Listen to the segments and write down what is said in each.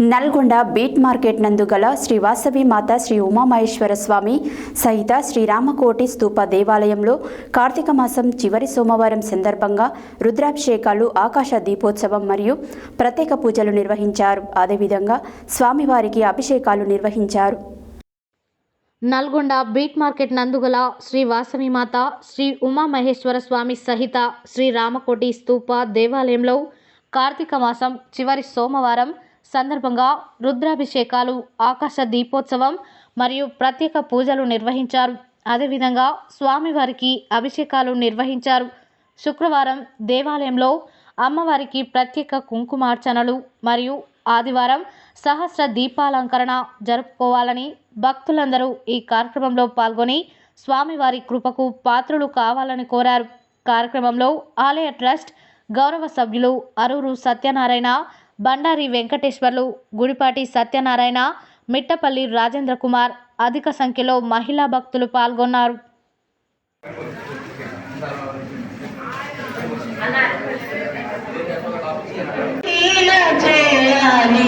Nalgonda beat market నందు గల శ్రీ వాసవి మాత శ్రీ ఉమామహేశ్వర స్వామి సహిత శ్రీరామకోటి స్తూప దేవాలయంలో కార్తీక మాసం చివరి సోమవారం సందర్భంగా రుద్రాభిషేకాలు ఆకాశ దీపోత్సవం మరియు ప్రత్యేక పూజలు నిర్వహించారు. అదేవిధంగా స్వామివారికి అభిషేకాలు నిర్వహించారు. నల్గొండ బీట్ మార్కెట్ నందుగల శ్రీ వాసవి మాత శ్రీ ఉమామహేశ్వర స్వామి సహిత శ్రీ రామకోటి స్తూప దేవాలయంలో కార్తీక మాసం చివరి సోమవారం సందర్భంగా రుద్రాభిషేకాలు ఆకాశ దీపోత్సవం మరియు ప్రత్యేక పూజలు నిర్వహించారు. అదేవిధంగా స్వామివారికి అభిషేకాలు నిర్వహించారు. శుక్రవారం దేవాలయంలో అమ్మవారికి ప్రత్యేక కుంకుమార్చనలు మరియు ఆదివారం సహస్ర దీపాలంకరణ జరుపుకోవాలని భక్తులందరూ ఈ కార్యక్రమంలో పాల్గొని స్వామివారి కృపకు పాత్రులు కావాలని కోరారు. కార్యక్రమంలో ఆలయ ట్రస్ట్ గౌరవ సభ్యులు అరూరు సత్యనారాయణ బండారి వెంకటేశ్వర్లు గుడిపాటి సత్యనారాయణ మిట్టపల్లి రాజేంద్ర కుమార్ అధిక సంఖ్యలో మహిళా భక్తులు పాల్గొన్నారు. చేయాలి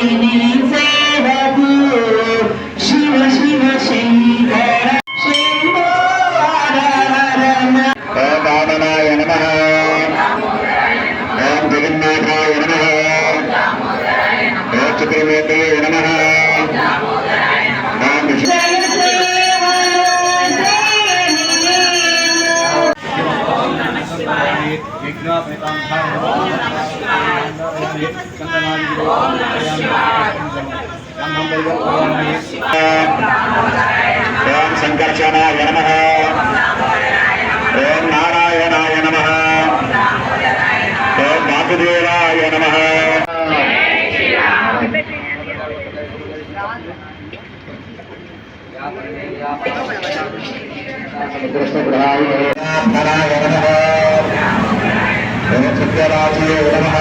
ఓం సంకర్షణాయ నమ ఓం నారాయణాయ నమ ఓం వాసుదేవాయ నమ నారాయణ నమ ఓం సత్యరాజే నమ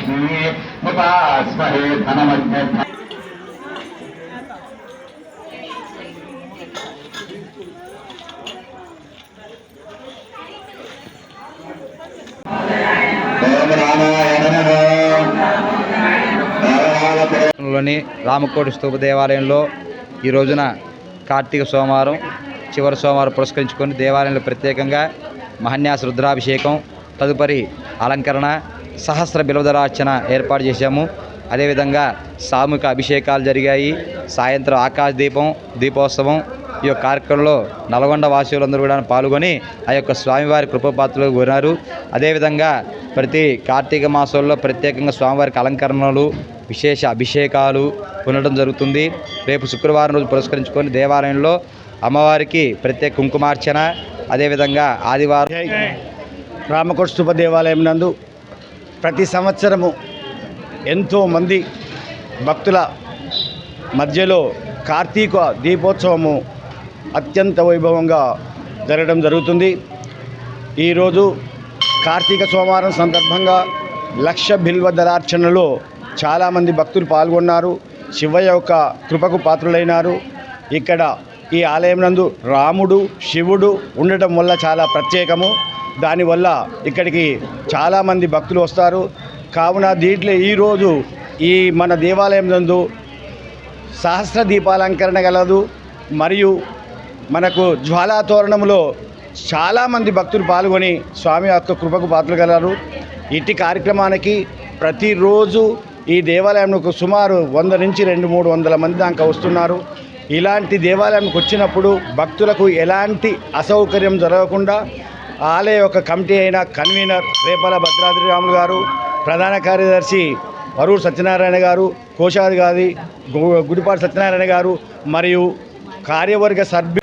మహాలక్ష్మీ ముపాస్మహే ధనమగ్న లోని రామకోటి స్తూప దేవాలయంలో ఈ రోజున కార్తీక సోమవారం చివరి సోమవారం పురస్కరించుకొని దేవాలయంలో ప్రత్యేకంగా మహన్యాస రుద్రాభిషేకం తదుపరి అలంకరణ సహస్ర బిలవదరార్చన ఏర్పాటు చేశాము. అదేవిధంగా సామూహిక అభిషేకాలు జరిగాయి. సాయంత్రం ఆకాశ దీపం దీపోత్సవం ఈ యొక్క కార్యక్రమంలో నల్గొండ వాసులందరూ కూడా పాల్గొని ఆ యొక్క స్వామివారి కృపపాత్రలు కోరారు అదేవిధంగా ప్రతి కార్తీక మాసంలో ప్రత్యేకంగా స్వామివారికి అలంకరణలు విశేష అభిషేకాలు ఉండడం జరుగుతుంది. రేపు శుక్రవారం రోజు పురస్కరించుకొని దేవాలయంలో అమ్మవారికి ప్రత్యేక కుంకుమార్చన అదేవిధంగా ఆదివారం రామకోట దేవాలయం నందు ప్రతి సంవత్సరము ఎంతోమంది భక్తుల మధ్యలో కార్తీక దీపోత్సవము అత్యంత వైభవంగా జరగడం జరుగుతుంది. ఈరోజు కార్తీక సోమవారం సందర్భంగా లక్ష బిల్వ దళార్చనలో చాలామంది భక్తులు పాల్గొన్నారు. శివయ్య యొక్క కృపకు పాత్రులైనారు. ఇక్కడ ఈ ఆలయం నందు రాముడు శివుడు ఉండటం వల్ల చాలా ప్రత్యేకము. దానివల్ల ఇక్కడికి చాలామంది భక్తులు వస్తారు. కావున దీంట్లో ఈరోజు ఈ మన దేవాలయం నందు సహస్ర దీపాలంకరణ గలదు మరియు మనకు జ్వాలా తోరణంలో చాలామంది భక్తులు పాల్గొని స్వామి యొక్క కృపకు పాత్రలు గలరు ఇట్టి కార్యక్రమానికి ప్రతిరోజు ఈ దేవాలయంకు సుమారు వంద నుంచి రెండు మూడు వందల మంది దాకా వస్తున్నారు. ఇలాంటి దేవాలయంకి వచ్చినప్పుడు భక్తులకు ఎలాంటి అసౌకర్యం జరగకుండా ఆలయ యొక్క కమిటీ అయిన కన్వీనర్ రేపల భద్రాద్రి రాములు గారు ప్రధాన కార్యదర్శి వరూరు సత్యనారాయణ గారు కోశాధికారి గుడిపాటి సత్యనారాయణ గారు మరియు కార్యవర్గ సభ్యు